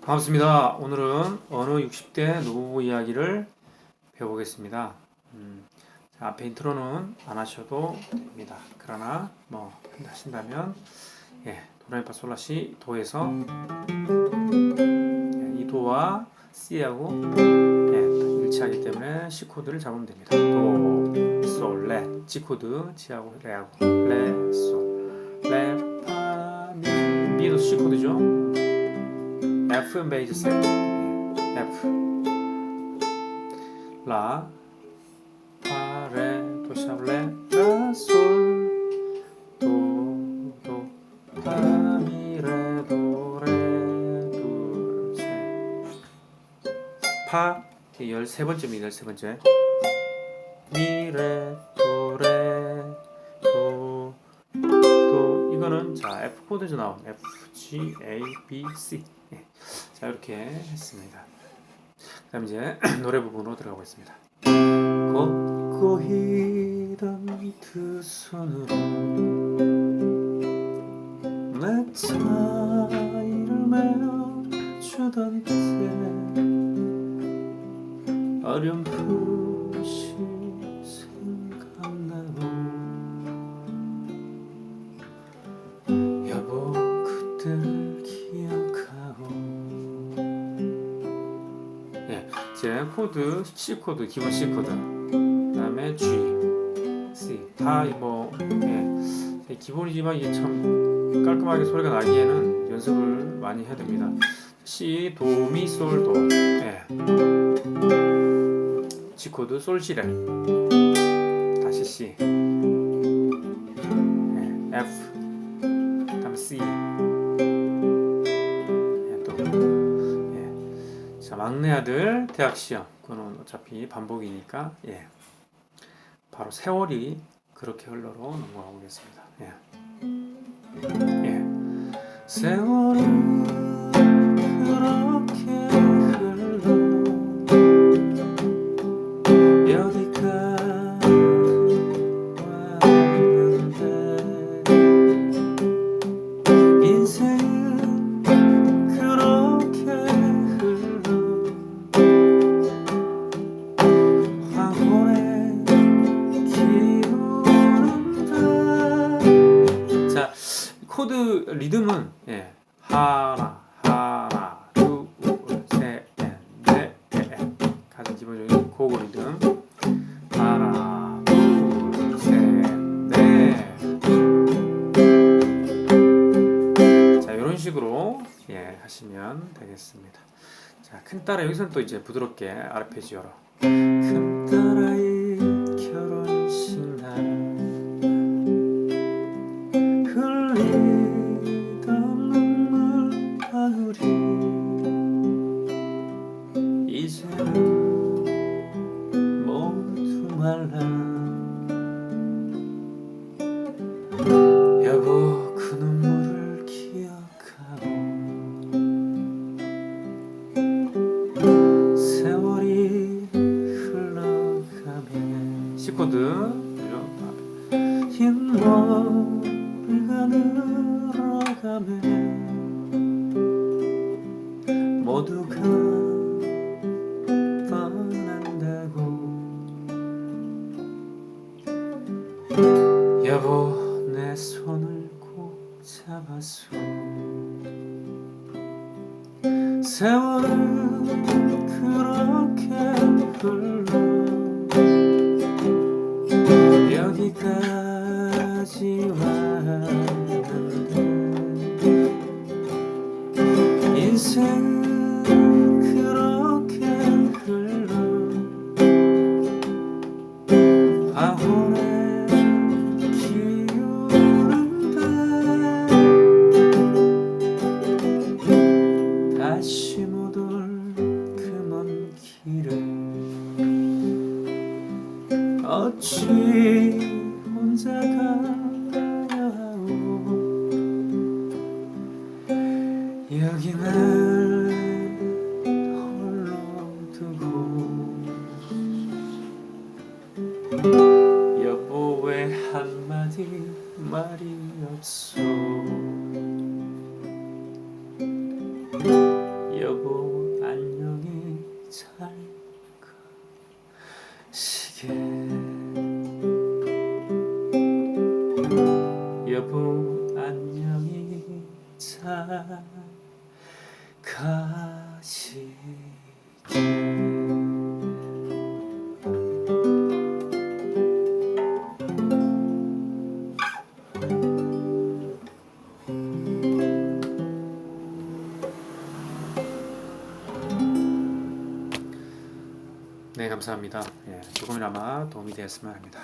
반갑습니다. 오늘은 어느 60대 노부부 이야기를 배워보겠습니다. 음, 앞에 인트로는 안 하셔도 됩니다. 그러나 뭐 하신다면 예, 도레미파솔라시 도에서 예, 이 도와 C하고 예, 일치하기 때문에 C 코드를 잡으면 됩니다. 도, 솔, 레, G 코드, G하고 레하고. 레, 솔, 레, 파, 미, 미도 C 코드죠. F 베이지 셋 F. 라, 파, 레, 도, 샵, 레, 라, 솔, 파, 열세 번째입니다. 열세 번째 미, 레, 도, 레, 도, 도 이거는 자 F 코드에서 나온 F, G, A, B, C 예. 자 이렇게 했습니다. 그다음 이제 노래 부분으로 들어가고 있습니다. 걷고 있던 두 손으로 내 차이를 메어 주던 때 어렴풋이 생각나고 여보 그때를 기억하고. 예, 이제 코드 C 코드 기본 C 코드. 그 다음에 G, C. 다뭐 예, 기본이지만 이게 참 깔끔하게 소리가 나기에는 연습을 많이 해야 됩니다. C 도미 솔도. 예. G 코드 솔시레 다시 C 예, F 그다음 C 예, 또 예. 자 막내 아들 대학 시험 그거는 어차피 반복이니까 예. 바로 세월이 그렇게 흘러로 넘어가 보겠습니다. 예. 예. 세월이 리듬은 예. 하나 하나 둘셋넷넷 가장 기본적인 고고 리듬. 하나 둘셋넷자 이런 식으로 예 하시면 되겠습니다. 자 큰딸아 여기서는 또 이제 부드럽게 아르페지오로 큰딸아의 결혼식 날. 흘리 떠난다고. 여보 내 손을 꼭 잡았어 세월은 그렇게 흘러 여기까지 왔는데 인생은 그렇게 흘러 아혼의 기울은데 다시 못 올 그 먼 길을 어찌 여기는 홀로 두고 여보 왜 한마디 말이 없어. 여보 안녕히 잘가. 시계 네 감사합니다. 예, 조금이나마 도움이 되었으면 합니다.